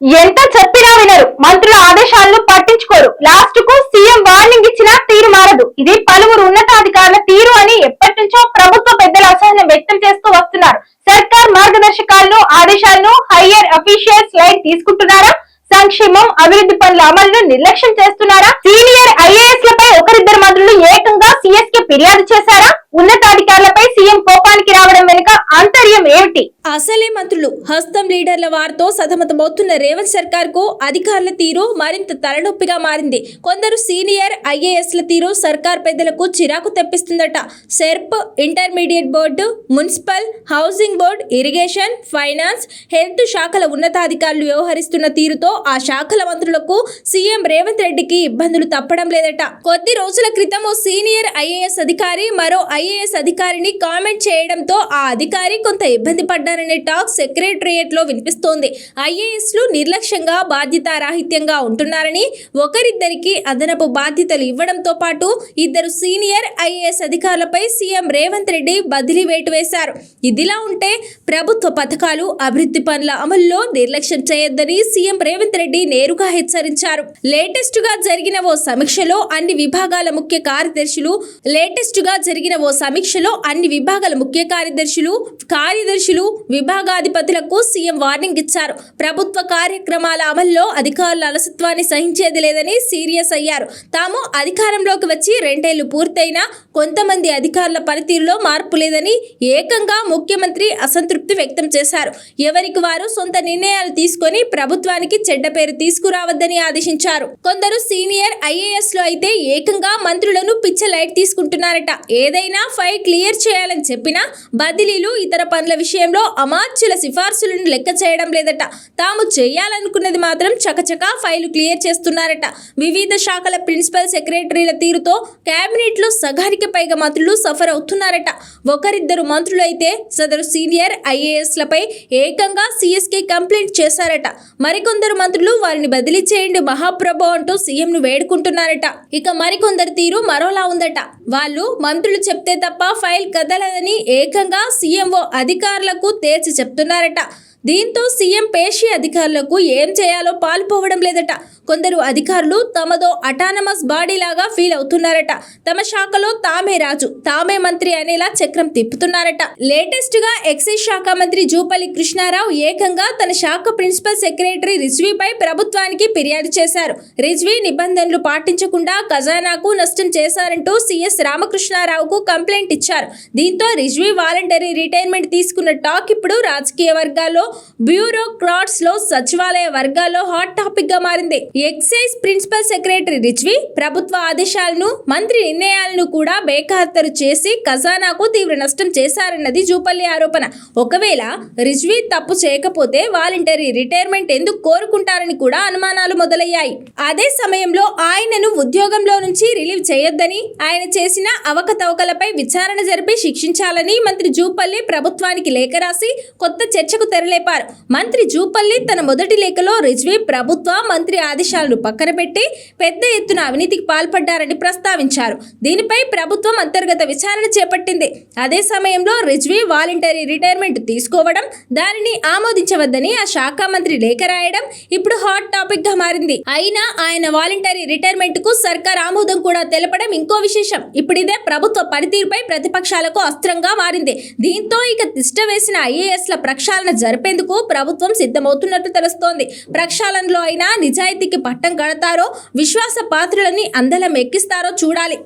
ఎంత చెప్పినా వినరు. మంత్రుల ఆదేశాలను పట్టించుకోరు. లాస్ట్కు సీఎం వార్నింగ్ ఇచ్చినా తీరు మారదు. ఇది పలువురు ఉన్నతాధికారుల తీరు అని ఎప్పటి నుంచో ప్రభుత్వ పెద్దల అసహనం వ్యక్తం చేస్తూ వస్తున్నారు. సర్కార్ మార్గదర్శకాలను ఆదేశాలను హయ్యర్ అఫీషియల్స్ లైట్ తీసుకుంటున్నారా? సంక్షేమం అభివృద్ధి పనుల అమలును నిర్లక్ష్యం చేస్తున్నారా? సీనియర్ ఐఏఎస్ లపై ఒకరిద్దరు మంత్రులు ఏకంగా సీఎస్కి ఫిర్యాదు చేశారా? ఉన్నతాధికారులపై సీఎం కోపానికి రావడం వెనుక ఆంతర్యం ఏమిటి అసలే మంత్రులు హస్తం లీడర్ల వారితో సతమతమవుతున్న రేవంత్ సర్కార్కు అధికారుల తీరు మరింత తలనొప్పిగా మారింది. కొందరు సీనియర్ ఐఏఎస్ల తీరు సర్కార్ పెద్దలకు చిరాకు తెప్పిస్తుందట. SERP intermediate board municipal housing board irrigation finance health శాఖల ఉన్నతాధికారులు వ్యవహరిస్తున్న తీరుతో ఆ శాఖల మంత్రులకు సీఎం రేవంత్ రెడ్డికి ఇబ్బందులు తప్పడం లేదట. కొద్ది రోజుల క్రితం ఓ సీనియర్ ఐఏఎస్ అధికారి మరో ఐఏఎస్ అధికారిని కామెంట్ చేయడంతో ఆ అధికారి కొంత ఇబ్బంది పడ్డారనే టాక్ సెక్రటరియట్లో వినిపిస్తోంది. ఐఏఎస్లు నిర్లక్ష్యంగా బాధ్యతారాహిత్యంగా ఉంటున్నారని ఒకరిద్దరికి అదనపు బాధ్యతలు ఇవ్వడంతో పాటు ఇద్దరు సీనియర్ ఐఏఎస్ అధికారులపై సీఎం రేవంత్ రెడ్డి బదిలీ వేటు వేశారు. ఇదిలా ఉంటే ప్రభుత్వ పథకాలు అభివృద్ధి పనుల అమల్లో నిర్లక్ష్యం చేయొద్దని సీఎం రేవంత్ రెడ్డి నేరుగా హెచ్చరించారు. లేటెస్ట్గా జరిగిన ఓ సమీక్షలో అన్ని విభాగాల ముఖ్య కార్యదర్శులు లేటెస్ట్గా జరిగిన ఓ సమీక్షలో అన్ని విభాగాల ముఖ్య కార్యదర్శులు కార్యదర్శి కార్యదర్శులు విభాగాధిపతులకు సీఎం వార్నింగ్ ఇచ్చారు. ప్రభుత్వ కార్యక్రమాల అమల్లో అధికారుల అలసత్వాన్ని సహించేది లేదని సీరియస్ అయ్యారు. తాము అధికారంలోకి వచ్చి రెండేళ్ళు పూర్తయినా కొంతమంది అధికారుల పనితీరులో మార్పు లేదని ఏకంగా ముఖ్యమంత్రి అసంతృప్తి వ్యక్తం చేశారు. ఎవరికి వారు సొంత నిర్ణయాలు తీసుకొని ప్రభుత్వానికి చెడ్డ పేరు తీసుకురావద్దని ఆదేశించారు. కొందరు సీనియర్ ఐఏఎస్లో అయితే ఏకంగా మంత్రులను పిచ్చ లైట్ తీసుకుంటున్నారట. ఏదైనా ఫైల్ క్లియర్ చేయాలని చెప్పినా బదిలీలు ఇతర పనుల విషయంలో అమాత్యుల సిఫార్సులను లెక్క చేయడం లేదట. తాము చేయాలనుకున్నది మాత్రం చకచకా ఫైలు క్లియర్ చేస్తున్నారట. వివిధ శాఖల ప్రిన్సిపల్ సెక్రటరీల తీరుతో క్యాబినెట్లో సగానికి పైగా మంత్రులు సఫర్ అవుతున్నారట. ఒకరిద్దరు మంత్రులు అయితే సదరు సీనియర్ ఐఏఎస్ లపై ఏకంగా సిఎస్కే కంప్లైంట్ చేశారట. మరికొందరు మంత్రులు వారిని బదిలీ చేయండి మహాప్రభు అంటూ సీఎంను వేడుకుంటున్నారట. ఇక మరికొందరు తీరు మరోలా ఉందట. వాళ్ళు మంత్రులు చెప్తే తప్ప ఫైల్ కదలదని ఏకంగా సీఎంఓ అధికారులకు తేల్చి చెప్తున్నారట. దీంతో సీఎం పేషి అధికారులకు ఏం చేయాలో పాల్పోవడం లేదట. కొందరు అధికారులు తమదో అటానమస్ బాడీ లాగా ఫీల్ అవుతున్నారట. తమ శాఖలో తామే రాజు తామే మంత్రి అనేలా చక్రం తిప్పుతున్నారట. లేటెస్ట్గా ఎక్సైజ్ శాఖ మంత్రి జూపల్లి కృష్ణారావు ఏకంగా తన శాఖ ప్రిన్సిపల్ సెక్రటరీ రిజ్వీపై ప్రభుత్వానికి ఫిర్యాదు చేశారు. రిజ్వీ నిబంధనలు పాటించకుండా ఖజానాకు నష్టం చేశారంటూ సీఎస్ రామకృష్ణారావుకు కంప్లైంట్ ఇచ్చారు. దీంతో రిజ్వీ వాలంటరీ రిటైర్మెంట్ తీసుకున్న టాక్ ఇప్పుడు రాజకీయ వర్గాల్లో బ్యూరోక్రాట్స్లో సచివాలయ వర్గాల్లో హాట్ టాపిక్గా మారింది. ఎక్సైజ్ ప్రిన్సిపల్ సెక్రటరీ రిజ్వీ ప్రభుత్వ ఆదేశాలను మంత్రి నిర్ణయాలను కూడా బేఖాతరు చేసి ఖజానాకు తీవ్ర నష్టం చేశారన్నది జూపల్లి ఆరోపణ. ఒకవేళ రిజ్వి తప్పు చేయకపోతే వాలంటరీ రిటైర్మెంట్ ఎందుకు కోరుకుంటారని కూడా అనుమానాలు మొదలయ్యాయి. అదే సమయంలో ఆయనను ఉద్యోగంలో నుంచి రిలీవ్ చేయొద్దని ఆయన చేసిన అవకతవకలపై విచారణ జరిపి శిక్షించాలని మంత్రి జూపల్లి ప్రభుత్వానికి లేఖ రాసి కొత్త చర్చకు తెరలేపారు. మంత్రి జూపల్లి తన మొదటి లేఖలో రిజ్వి ప్రభుత్వ మంత్రి ఆదేశాలను పక్కన పెట్టి పెద్ద ఎత్తున అవినీతికి పాల్పడ్డారని ప్రస్తావించారు. దీనిపై ప్రభుత్వం అంతర్గత విచారణ చేపట్టింది. అదే సమయంలో రిజ్వీ వాలంటరీ రిటైర్మెంట్ తీసుకోవడం దానిని ఆమోదించవద్దని ఆ శాఖ మంత్రి లేఖ రాయడం ఇప్పుడు హాట్ టాపిక్గా మారింది. అయినా ఆయన వాలంటరీ రిటైర్మెంట్కు సర్కార్ ఆమోదం కూడా తెలపడం ఇంకో విశేషం. ఇప్పుడు ఇదే ప్రభుత్వ పనితీరుపై ప్రతిపక్షాలకు అస్త్రంగా మారింది. దీంతో ఇక తిష్ట వేసిన ఐఏఎస్ల ప్రక్షాళన జరిపేందుకు ప్రభుత్వం సిద్ధమవుతున్నట్టు తెలుస్తోంది. ప్రక్షాళనలో అయినా నిజాయితీకి పట్టం కడతారో విశ్వాస పాత్రులని అందలం ఎక్కిస్తారో చూడాలి.